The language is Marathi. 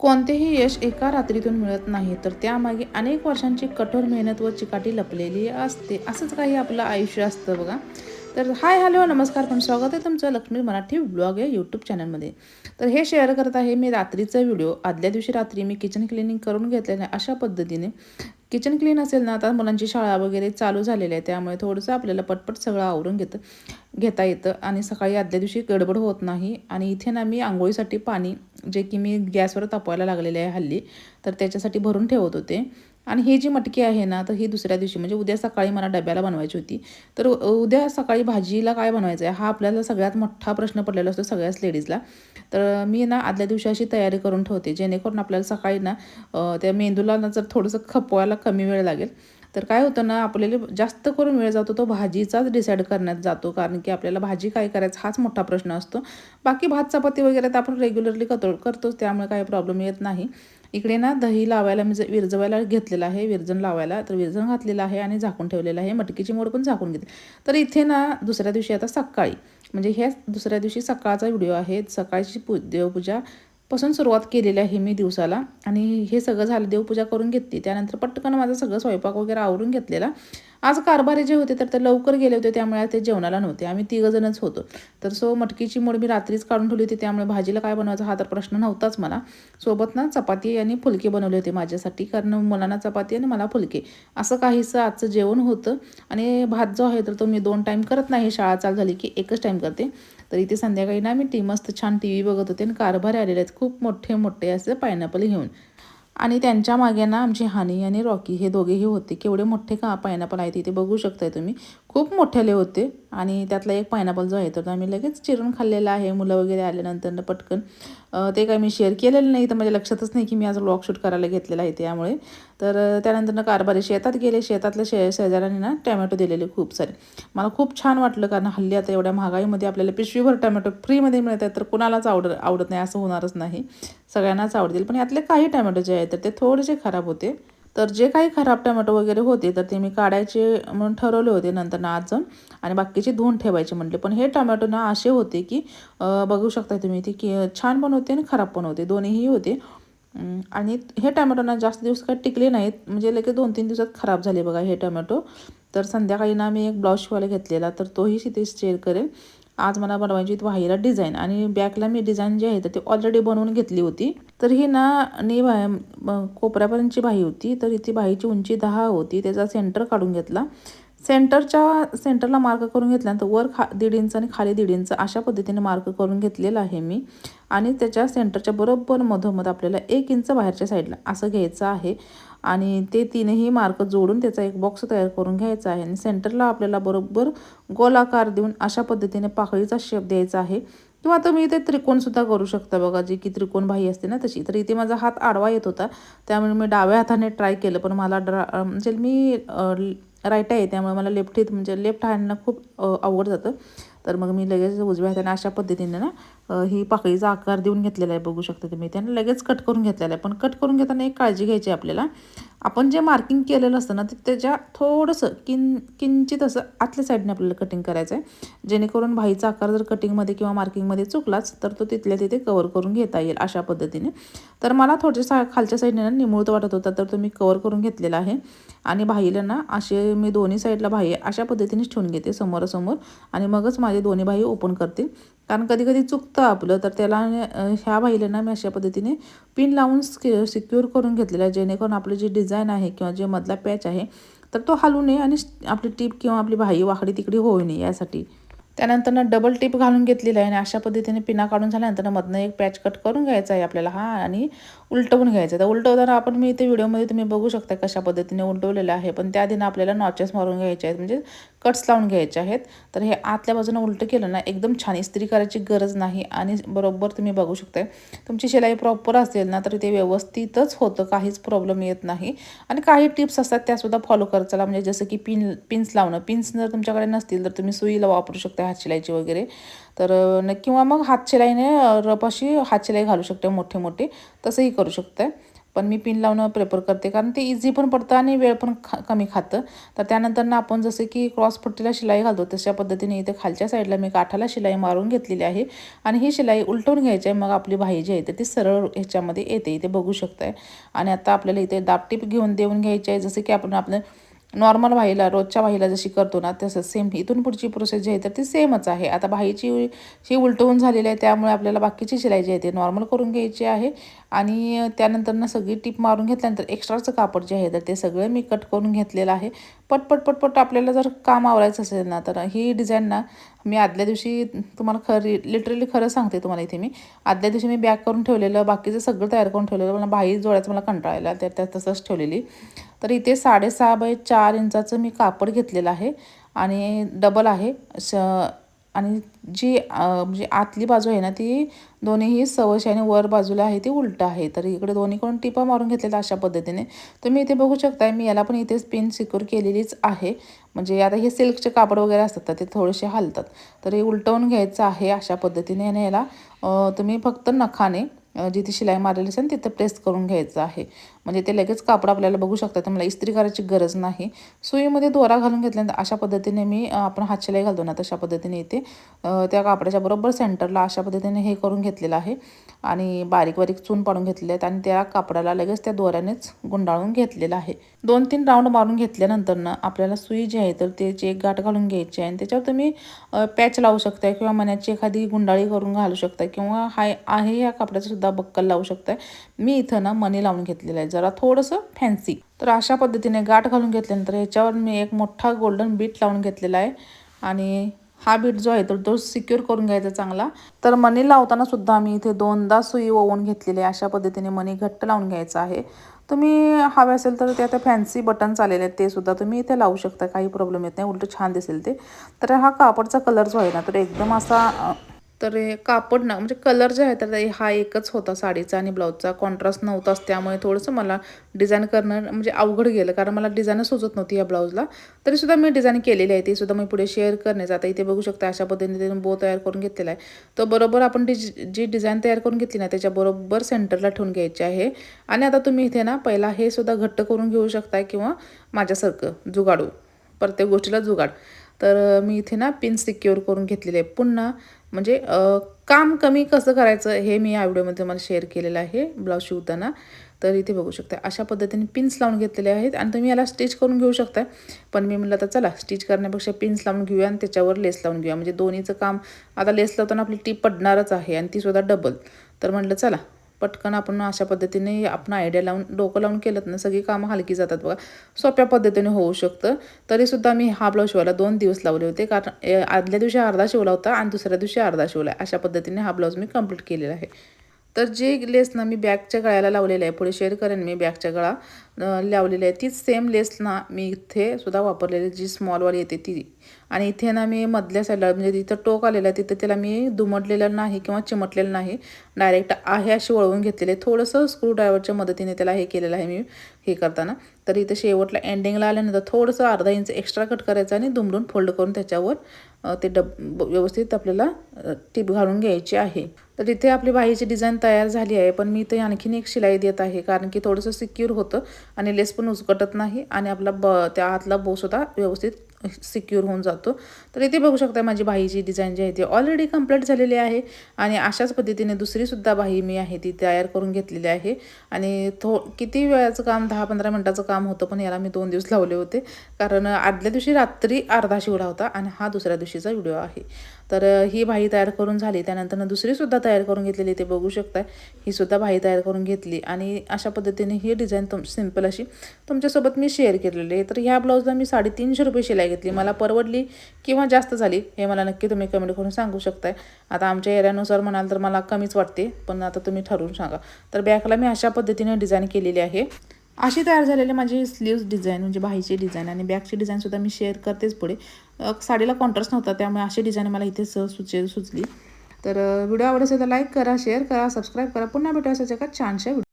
कोणतेही यश एका रात्रीतून मिळत नाही तर त्यामागे अनेक वर्षांची कठोर मेहनत व चिकाटी लपलेली असते. असंच काही आपलं आयुष्य असतं बघा. तर हाय हॅलो नमस्कार. पण स्वागत आहे तुमचं लक्ष्मी मराठी ब्लॉग या यूट्यूब चॅनलमध्ये. तर हे शेअर करत आहे मी रात्रीचा व्हिडिओ. आदल्या दिवशी रात्री मी किचन क्लिनिंग करून घेतलेलं आहे अशा पद्धतीने. किचन क्लीन असेल ना आता मुलांची शाळा वगैरे चालू झालेली आहे त्यामुळे थोडंसं आपल्याला पटपट सगळं आवरून घेतं घेता येतं आणि सकाळी आदल्या दिवशी गडबड होत नाही. आणि इथे ना मी आंघोळीसाठी पाणी जे की मी गॅसवर तापवायला लागलेले आहे हल्ली तर त्याच्यासाठी भरून ठेवत होते. आणि ही जी मटकी आहे ना तर ही दुसऱ्या दिवशी म्हणजे उद्या सकाळी मला डब्याला बनवायची होती. तर उद्या सकाळी भाजीला काय बनवायचं आहे? हा आपल्याला सगळ्यात मोठा प्रश्न पडलेला असतो सगळ्याच लेडीजला तर मी ना आदल्या दिवशी अशी तयारी करून ठेवते जेणेकरून आपल्याला सकाळी ना त्या मेंदूला ना जर थोडंसं खपवायला कमी वेळ लागेल. तर काय होतं ना आपल्याला जास्त करून वेळ जातो तो भाजीचाच डिसाईड करण्यात जातो. कारण की आपल्याला भाजी काय करायचं हाच मोठा प्रश्न असतो. बाकी भात चपाती वगैरे तर आपण रेग्युलरली कतो करतोच त्यामुळे काही प्रॉब्लेम येत नाही. इकडे ना दही लावायला म्हणजे विरजवायला घेतलेलं आहे विरजण लावायला. तर विरजण घातलेलं आहे आणि झाकून ठेवलेलं आहे. मटकीची मोड पण झाकून घेतली तर इथे ना दुसऱ्या दिवशी आता सकाळी म्हणजे ह्या दुसऱ्या दिवशी सकाळचा व्हिडिओ आहे. सकाळची पू देवपूजा पासून सुरुवात केलेली आहे मी दिवसाला. आणि हे सगळं झालं देवपूजा करून घेतली. त्यानंतर पटकन माझा सगळं स्वयंपाक वगैरे आवरून घेतलेला. आज कारभारी जे होते तर ते लवकर गेले होते त्यामुळे ते जेवणाला नव्हते. आम्ही तिघंजणच होतो. तर सो मटकीची मोड मी रात्रीच काढून ठेवली होती त्यामुळे भाजीला काय बनवायचा हा तर प्रश्न नव्हताच मला. सोबत ना चपाती आणि फुलके बनवले होते माझ्यासाठी कारण मुलांना चपाती आणि मला फुलके. असं काहीसं आजचं जेवण होतं. आणि भात जो आहे तर तो मी दोन टाईम करत नाही. शाळा चालू झाली की एकच टाईम करते. तर इथे संध्याकाळी ना मी टी मस्त छान टी व्ही बघत होते आणि कारभारी आलेले आहेत. खूप मोठे मोठे असे पायनॅपल घेऊन. आणि त्यांच्या मागे ना आमची हानी आणि रॉकी हे दोघेही होते. केवढे मोठे का पायनॅपल आहेत इथे बघू शकताय तुम्ही. खूप मोठेले होते आणि त्यातला एक पायनॅपल जो आहे तर आम्ही लगेच चिरून खाल्लेला आहे. मुलं वगैरे आल्यानंतर पटकन. ते काय मी शेअर केलेलं नाही तर माझ्या लक्षातच नाही की मी आज लॉकशूट शूट करायला घेतलेला आहे त्यामुळे. तर त्यानंतर कारभारी शेतात गेले. शेतातल्या शे शेजाऱ्यांनी ना टॅमॅटो दिलेले खूप सारे. मला खूप छान वाटलं कारण हल्ली आता एवढ्या महागाईमध्ये आपल्याला पिशवीभर टॅमॅटो फ्रीमध्ये मिळत आहेत तर कुणालाच आवड आवडत नाही असं होणारच नाही. सगळ्यांनाच आवडतील. पण यातले काही टॅमॅटो जे आहेत तर ते थोडेसे खराब होते. तर जे काही खराब टमॅटो वगैरे होते तर ते मी काढायचे म्हणून ठरवले होते नंतर ना आज. आणि बाकीचे धुवून ठेवायचे म्हटले. पण हे टमॅटो ना असे होते की बघू शकता तुम्ही ते की छान पण होते आणि खराब पण होते. दोन्हीही होते. आणि हे टमॅटो ना जास्त दिवस काय टिकले नाहीत. म्हणजे लगेच दोन तीन दिवसात खराब झाले बघा हे टमॅटो. तर संध्याकाळी ना मी एक ब्लाऊज शिवायला घेतलेला तर तोही तिथे शेअर करेल. आज मला बनवायची व्हायला डिझाईन. आणि बॅकला मी डिझाईन जी आहे तर ती ऑलरेडी बनवून घेतली होती. तर ही ना नी कोपऱ्यापर्यंतची बाही होती तर ती बाहीची उंची दहा होती त्याचा सेंटर काढून घेतला. सेंटरच्या सेंटरला मार्क करून घेतल्यानंतर वर खा दीड इंच आणि खाली दीड इंच अशा पद्धतीने मार्क करून घेतलेला आहे मी. आणि त्याच्या सेंटरच्या बरोबर मधोमध आपल्याला एक इंच बाहेरच्या साईडला असं घ्यायचं आहे. आणि ते तीनही मार्क जोडून त्याचा एक बॉक्स तयार करून घ्यायचा आहे. आणि सेंटरला आपल्याला बरोबर गोलाकार देऊन अशा पद्धतीने पाकळीचा शेप द्यायचा आहे. किंवा तुम्ही इथे त्रिकोणसुद्धा करू शकता बघा जी की त्रिकोण बाही असते ना तशी. तर इथे माझा हात आडवा येत होता त्यामुळे मी डाव्या हाताने ट्राय केलं पण मला ड्रा म्हणजे मी राईट आहे त्यामुळे मला लेफ्ट म्हणजे लेफ्ट हँडनं खूप अवघड जातं. तर मग मी लगेच उजव्या हाताने अशा पद्धतीने ना ही पाकळीचा आकार देऊन घेतलेला आहे बघू शकता तुम्ही. त्यानं लगेच कट करून घेतलेला आहे. पण कट करून घेताना एक काळजी घ्यायची आपल्याला. आपण जे मार्किंग केलेलं असतं ना ते त्याच्या थोडंसं किन किंचित असं आतल्या साईडने आपल्याला कटिंग करायचं आहे. जेणेकरून भाईचा आकार जर कटिंगमध्ये किंवा मार्किंगमध्ये चुकलाच तर तो तिथल्या तिथे कवर करून घेता येईल अशा पद्धतीने. तर मला थोडे सा खालच्या साईडने ना निमुळत वाटत होता तर तो मी कवर करून घेतलेला आहे. आणि भाईला ना असे मी दोन्ही साईडला भाई अशा पद्धतीनेच ठेवून घेते समोरासमोर. आणि मगच माझे दोन्ही भाई ओपन करतील. कारण कधी कधी चुकतं आपलं तर त्याला ह्या बाईला मी अशा पद्धतीने पिन लावून सिक्युअर करून घेतलेलं आहे. जेणेकरून आपलं जे डिझाईन आहे किंवा जे मधला पॅच आहे तर तो हलू नये आणि आपली टीप किंवा आपली भाई वाकडी तिकडी होऊ नये यासाठी. त्यानंतर ना डबल टिप घालून घेतलेलं आहे आणि अशा पद्धतीने पिना काढून झाल्यानंतर मधनं एक पॅच कट करून घ्यायचा आहे आपल्याला. हा आणि उलटवून घ्यायचं तर उलटवताना आपण मी इथे व्हिडिओमध्ये तुम्ही बघू शकता कशा पद्धतीने उलटवलेलं आहे. पण त्या दिन आपल्याला नॉचेस मारून घ्यायचे आहेत. म्हणजे कट्स लावून घ्यायचे आहेत. तर हे आतल्या बाजूनं उलटं केलं ना एकदम छान इस्त्री करायची गरज नाही आणि बरोबर तुम्ही बघू शकताय. तुमची शिलाई प्रॉपर असेल ना तर ते व्यवस्थितच होतं काहीच प्रॉब्लेम येत नाही. आणि काही टिप्स असतात त्यासुद्धा फॉलो करत चला म्हणजे जसं की पिन पिन्स लावणं. पिन्स जर तुमच्याकडे नसतील तर तुम्ही सुईला वापरू शकता हातशिलाईची वगैरे. तर किंवा मग हात शिलाईने रपाशी हातशिलाई घालू शकते मोठे मोठे तसंही करू शकताय. पण मी पिन लावणं प्रेफर करते. कारण ते इझी पण पडतं आणि वेळ पण खा कमी खातं. तर त्यानंतर ना आपण जसं की क्रॉस पट्टीला शिलाई घालतो तशा पद्धतीने इथे खालच्या साईडला मी काठाला शिलाई मारून घेतलेली आहे. आणि ही शिलाई उलटवून घ्यायची आहे मग आपली भाई जी आहे तर ती सरळ ह्याच्यामध्ये येते. इथे बघू शकताय. आणि आता आपल्याला इथे दापटीप घेऊन देऊन घ्यायची आहे. जसं की आपण आपलं नॉर्मल भाईला रोजच्या भाईला जशी करतो ना तसं सेम इथून पुढची प्रोसेस जी आहे तर ती सेमच आहे. आता भाईची ही उलटवून झालेली आहे त्यामुळे आपल्याला बाकीची शिलाई जी आहे ते नॉर्मल करून घ्यायची आहे. आणि त्यानंतर ना सगळी टीप मारून घेतल्यानंतर एक्स्ट्राचं कापड जे आहे तर ते सगळं मी कट करून घेतलेलं आहे. पटपट पटपट आपल्याला जर काम आवरायचं असेल ना तर ही डिझाईन ना मी आदल्या दिवशी तुम्हाला खरी लिटरली खरं सांगते तुम्हाला इथे मी. आदल्या दिवशी मी बॅक करून ठेवलेलं बाकीचं सगळं तयार करून ठेवलेलं मला भाई जोडायचं मला कंटाळायला त्या तसंच ठेवलेली. तर इथे साडेसहा बाय चार इंचाचं मी कापड घेतलेलं आहे आणि डबल आहे. श आणि जी म्हणजे आतली बाजू आहे ना ती दोन्हीही सवशी आणि वर बाजूला आहे ती उलट आहे. तर इकडे दोन्हीकडून टिपा मारून घेतलेल्या अशा पद्धतीने. तुम्ही इथे बघू शकताय मी याला पण इथेच पिन सिक्युअर केलेलीच आहे. म्हणजे आता हे सिल्कचे कापड वगैरे असतात तर ते थोडेसे हलतात. तर हे उलटवून घ्यायचं आहे अशा पद्धतीने आणि याला तुम्ही फक्त नखाने जिथे शिलाई मारलेली असेल तिथं प्रेस करून घ्यायचं आहे. म्हणजे ते लगेच कापड आपल्याला बघू शकतात तर मला इस्त्री करायची गरज नाही. सुईमध्ये दोरा घालून घेतल्यानंतर अशा पद्धतीने मी आपण हात शिलाई घालतो ना तशा पद्धतीने इथे त्या कापडाच्या बरोबर सेंटरला अशा पद्धतीने हे करून घेतलेलं आहे. आणि बारीक बारीक चून पाडून घेतले आहेत आणि त्या कापडाला लगेच त्या दोऱ्यानेच गुंडाळून घेतलेलं आहे. दोन तीन राऊंड मारून घेतल्यानंतर ना आपल्याला सुई जी आहे तर त्याची एक गाठ घालून घ्यायची आहे आणि त्याच्यावर तुम्ही पॅच लावू शकताय किंवा मण्याची एखादी गुंडाळी करून घालू शकता किंवा हाय आहे या कपड्याचंसुद्धा सुद्धा बक्कल लावू शकताय. मी इथं ना मणी लावून घेतलेलं आहे जरा थोडंसं फॅन्सी तर अशा पद्धतीने गाठ घालून घेतल्यानंतर ह्याच्यावर मी एक मोठा गोल्डन बीट लावून घेतलेला आहे. आणि हा बीट जो आहे तर तो सिक्युअर करून घ्यायचा चांगला. तर मणी लावताना सुद्धा आम्ही इथे दोनदा सुई ओवून घेतलेली आहे अशा पद्धतीने मनी घट्ट लावून घ्यायचा आहे. तुम्ही हवे असेल तर ते आता फॅन्सी बटन्स आलेले आहेत ते सुद्धा तुम्ही इथे लावू शकता काही प्रॉब्लेम येत नाही उलट छान दिसेल ते. तर हा कापडचा कलर जो आहे ना तर एकदम असा तर हे कापड ना म्हणजे कलर जे आहे तर हा एकच होता साडीचा आणि ब्लाऊजचा कॉन्ट्रास्ट नव्हताच त्यामुळे थोडंसं मला डिझाईन करणं म्हणजे अवघड गेलं. कारण मला डिझाईनच सुचत नव्हती या ब्लाऊजला तरीसुद्धा मी डिझाईन केलेली आहे. तीसुद्धा मी पुढे शेअर करण्याचं. आता इथे बघू शकता अशा पद्धतीने बो तयार करून घेतलेला आहे. तर बरोबर आपण जी डिझाईन तयार करून घेतली ना त्याच्याबरोबर सेंटरला ठेवून घ्यायची आहे. आणि आता तुम्ही इथे ना पहिला हे सुद्धा घट्ट करून घेऊ शकताय किंवा माझ्यासारखं जुगाडू. प्रत्येक गोष्टीला जुगाड. तर मी इथे ना पिन सिक्युअर करून घेतलेले आहे. पुन्हा म्हणजे काम कमी कसं करायचं हे मी या व्हिडिओमध्ये मला शेअर केलेलं आहे ब्लाऊज शिवताना. तर इथे बघू शकता अशा पद्धतीने पिन्स लावून घेतलेले आहेत आणि तुम्ही याला स्टिच करून घेऊ शकता. पण मी म्हटलं तर चला स्टिच करण्यापेक्षा पिन्स लावून घेऊया आणि त्याच्यावर लेस लावून घेऊया. म्हणजे दोन्हीचं काम आता लेस लावताना आपली टीप पडणारच आहे आणि तीसुद्धा डबल तर म्हटलं चला पटकन आपण अशा पद्धतीने आपण आयडिया लावून डोकं लावून केलं ना सगळी कामं हलकी जातात बघा. सोप्या पद्धतीने होऊ शकतं. तरीसुद्धा मी हा ब्लाऊज शिवायला दोन दिवस लावले होते. कारण आदल्या दिवशी अर्धा शिवला होता आणि दुसऱ्या दिवशी अर्धा शिवला अशा पद्धतीने हा ब्लाऊज मी कंप्लीट केलेला आहे. तर जे लेस ना मी बॅगच्या गळ्याला लावलेलं आहे पुढे शेअर करेन मी बॅगच्या गळा लावलेली आहे तीच सेम लेस ना मी इथे सुद्धा वापरलेली जी स्मॉलवाली येते ती. आणि इथे ना मी मधल्या साईडला म्हणजे तिथं टोक आलेलं आहे तिथं त्याला मी दुमटलेलं नाही किंवा चिमटलेलं नाही डायरेक्ट आहे अशी वळवून घेतलेले थोडंसं स्क्रूड्रायव्हरच्या मदतीने त्याला हे केलेलं आहे मी हे करताना. तर इथं शेवटला एंडिंगला आल्यानंतर थोडंसं अर्धा इंच एक्स्ट्रा कट करायचं आणि दुमडून फोल्ड करून त्याच्यावर ते डब व्यवस्थित आपल्याला टिप घालून घ्यायची आहे. तर इथे आपली बाहीची डिझाईन तयार झाली आहे पण मी इथे आणखीन एक शिलाई देत आहे कारण की थोडंसं सिक्युअर होतं आणि लेस पण उचकटत नाही आणि आपला ब त्या हातला बोसुद्धा व्यवस्थित सिक्युअर होऊन जातो. तर इथे बघू शकता माझी बाहीची डिझाईन जी आहे ती ऑलरेडी कंप्लीट झालेली आहे आणि अशाच पद्धतीने दुसरीसुद्धा बाही मी आहे ती तयार करून घेतलेली आहे. आणि थो किती वेळाचं काम दहा पंधरा मिनटाचं काम होतं पण याला मी दोन दिवस लावले होते कारण आदल्या दिवशी रात्री अर्धा शिवडा होता आणि हा दुसऱ्या दिवशीचा व्हिडिओ आहे. तर ही भाई तयार करून झाली. त्यानंतर दुसरीसुद्धा तयार करून घेतलेली ते बघू शकता ही सुद्धा तयार करून घेतली. आणि अशा पद्धतीने ही डिझाईन तुम सिंपल अशी तुमच्यासोबत मी शेअर केलेली आहे. तर ह्या ब्लाऊजला मी साडेतीनशे रुपये शिलाई घेतली. मला परवडली किंवा जास्त झाली हे मला नक्की तुम्ही कमेंट करून सांगू शकताय. आता आमच्या एरियानुसार म्हणाल तर मला कमीच वाटते पण आता तुम्ही ठरवून सांगा. तर बॅकला मी अशा पद्धतीने डिझाईन केलेली आहे. अशी तयार झालेली माझी स्लीव्स डिझाईन म्हणजे बाहीची डिझाईन आणि बॅगची डिझाईनसुद्धा मी शेअर करतेच पुढे. साडीला कॉन्ट्रास्ट नव्हता त्यामुळे अशी डिझाईन मला इथे सहज सुचे सुचली. तर व्हिडिओ आवडत असेल तर लाईक करा शेअर करा सबस्क्राईब करा. पुन्हा भेटू असायच्या का छानशा व्हिडिओ